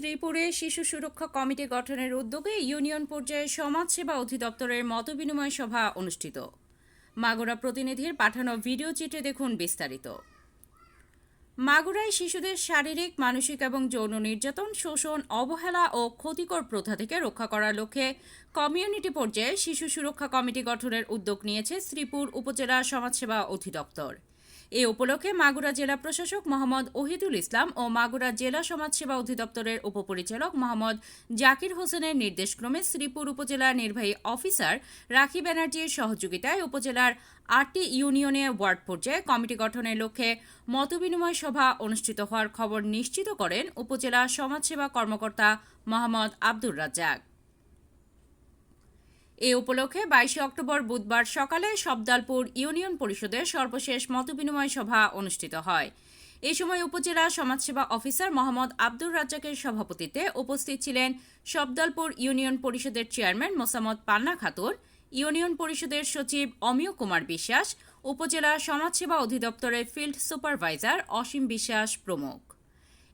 শ্রীপুরে শিশু সুরক্ষা কমিটি গঠনের উদ্যোগে ইউনিয়ন পর্যায়ে সমাজসেবা অধিদপ্তরের মতবিনিময় সভা অনুষ্ঠিত। মাগুরা প্রতিনিধির পাঠানো ভিডিও চিত্রে দেখুন বিস্তারিত। মাগুরায় শিশুদের শারীরিক, মানসিক এবং যৌন নির্যাতন, শোষণ, অবহেলা ও ক্ষতিকর প্রথা থেকে রক্ষা করার লক্ষ্যে কমিউনিটি পর্যায়ে শিশু সুরক্ষা কমিটি গঠনের উদ্যোগ নিয়েছে শ্রীপুর উপজেলা সমাজসেবা অধিদপ্তর। এ উপলক্ষে মাগুরা জেলা প্রশাসক মোহাম্মদ ওহিদুল ইসলাম ও মাগুরা জেলা সমাজসেবা অধিদপ্তরের উপপরিচালক মোহাম্মদ জাকির হোসেনের নির্দেশক্রমে শ্রীপুর উপজেলার নির্বাহী অফিসার রাখি ব্যানার্জির সহযোগিতায় উপজেলার আটটি ইউনিয়নে ওয়ার্ড পর্যায়ে কমিটি গঠনের লক্ষ্যে মতবিনিময় সভা অনুষ্ঠিত হওয়ার খবর নিশ্চিত করেন উপজেলা সমাজসেবা কর্মকর্তা মোহাম্মদ আব্দুর রাজ্জাক। এ উপলক্ষে বাইশে অক্টোবর বুধবার সকালে সবদালপুর ইউনিয়ন পরিষদের সর্বশেষ মতবিনিময় সভা অনুষ্ঠিত হয়। এ সময় উপজেলা সমাজসেবা অফিসার মোহাম্মদ আব্দুর রাজ্জাকের সভাপতিত্বে উপস্থিত ছিলেন সবদালপুর ইউনিয়ন পরিষদের চেয়ারম্যান মোসাম্মদ পান্না খাতুন, ইউনিয়ন পরিষদের সচিব অমিয় কুমার বিশ্বাস, উপজেলা সমাজসেবা অধিদপ্তরের ফিল্ড সুপারভাইজার অসীম বিশ্বাস প্রমুখ।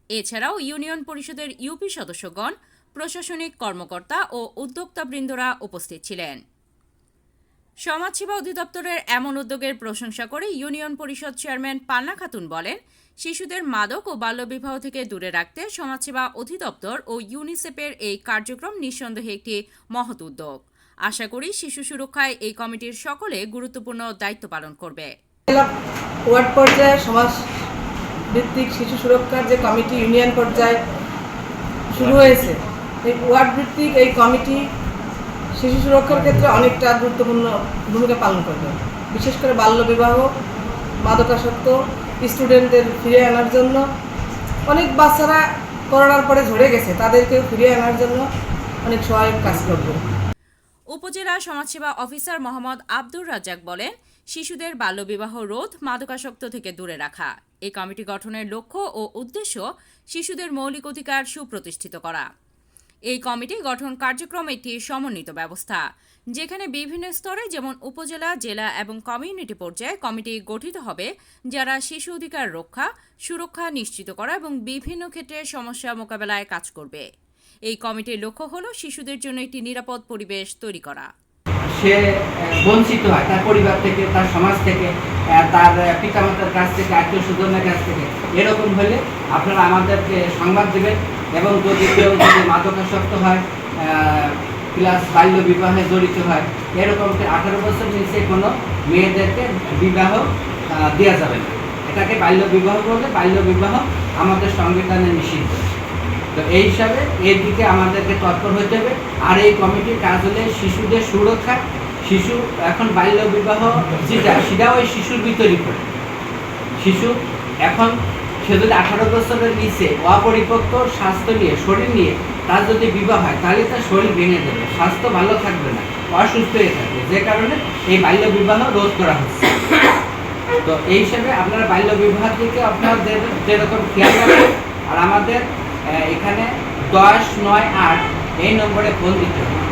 এছাড়াও ইউনিয়ন পরিষদের ইউপি সদস্যগণ প্রশাসনিক কর্মকর্তা ও উদ্যোক্তাবৃন্দরা উপস্থিত ছিলেন। সমাজসেবা অধিদপ্তরের এমন উদ্যোগের প্রশংসা করে ইউনিয়ন পরিষদ চেয়ারম্যান পান্না খাতুন বলেন, শিশুদের মাদক ও বাল্যবিবাহ থেকে দূরে রাখতে সমাজসেবা অধিদপ্তর ও ইউনিসেফের এই কার্যক্রম নিঃসন্দেহে একটি মহৎ উদ্যোগ। আশা করি শিশু সুরক্ষায় এই কমিটির সকলে গুরুত্বপূর্ণ দায়িত্ব পালন করবে। ওয়ার্ড পর্যায়ে সমাজ ভিত্তিক শিশু সুরক্ষার যে কমিটি ইউনিয়ন পর্যায়ে শুরু হয়েছে এই ওয়ার্ড ভিত্তিক এই কমিটি শিশু সুরক্ষার ক্ষেত্রে অনেকটা গুরুত্বপূর্ণ ভূমিকা পালন করবে। বিশেষ করে বাল্যবিবাহ মাদকাসক্ত স্টুডেন্টদের ফিরে আনার জন্য। অনেক বাচ্চারা করোনার পরে ঝরে গেছে তাদেরকে ফিরিয়ে আনার জন্য অনেক সহায়ক কাজ করবে। উপজেলা সমাজসেবা অফিসার মোহাম্মদ আব্দুর রাজ্জাক বলেন, শিশুদের বাল্যবিবাহ রোধ মাদকাসক্ত থেকে দূরে রাখা। এই কমিটি গঠনের লক্ষ্য ও উদ্দেশ্য শিশুদের মৌলিক অধিকার সুপ্রতিষ্ঠিত করা। এই কমিটি গঠন কার্যক্রম একটি সমন্বিত ব্যবস্থা, যেখানে বিভিন্ন স্তরে যেমন উপজেলা, জেলা এবং কমিউনিটি পর্যায়ে কমিটি গঠিত হবে, যারা শিশু অধিকার রক্ষা, সুরক্ষা নিশ্চিত করা এবং বিভিন্ন ক্ষেত্রে সমস্যা মোকাবেলায় কাজ করবে। এই কমিটির লক্ষ্য হল শিশুদের জন্য একটি নিরাপদ পরিবেশ তৈরি করা। সে বঞ্চিত হয় তার পরিবার থেকে, তার সমাজ থেকে তার পিতামাতার কাছ থেকে আত্মীয় স্বজনের কাছ থেকে। এরকম হলে আপনারা আমাদেরকে সংবাদ দেবেন। এবং যদি কেউ যদি মাদকাসক্ত হয় প্লাস বাল্য বিবাহে জড়িত হয় এরকম আঠারো বছর নিচে কোনো মেয়েদেরকে বিবাহ দেওয়া যাবে না। এটাকে বাল্য বিবাহ বলে, বাল্য বিবাহ আমাদের সংবিধানে নিষিদ্ধ। তো এই হিসাবে এর দিকে আমাদেরকে তৎপর হতে হবে। আর এই কমিটির কাজ হলে শিশুদের সুরক্ষা, শিশু এখন বাল্য বিবাহ, যেটা সেটা ওই শিশুর ভিতরই পড়ে। শিশু এখন সে যদি আঠারো বছরের নিচে অপরিপক্ক স্বাস্থ্য নিয়ে, শরীর নিয়ে তার যদি বিবাহ হয়, তাহলে তার শরীর ভেঙে যাবে স্বাস্থ্য ভালো থাকবে না, অসুস্থ হয়ে থাকবে। যে কারণে এই বাল্য বিবাহ রোধ করা হচ্ছে। তো এই হিসাবে আপনারা বাল্য বিবাহ থেকে আপনারা যেরকম খেয়াল রাখবেন, আর আমাদের এখানে দশ, নয়, আট এই নম্বরে ফোন দিতে হবে।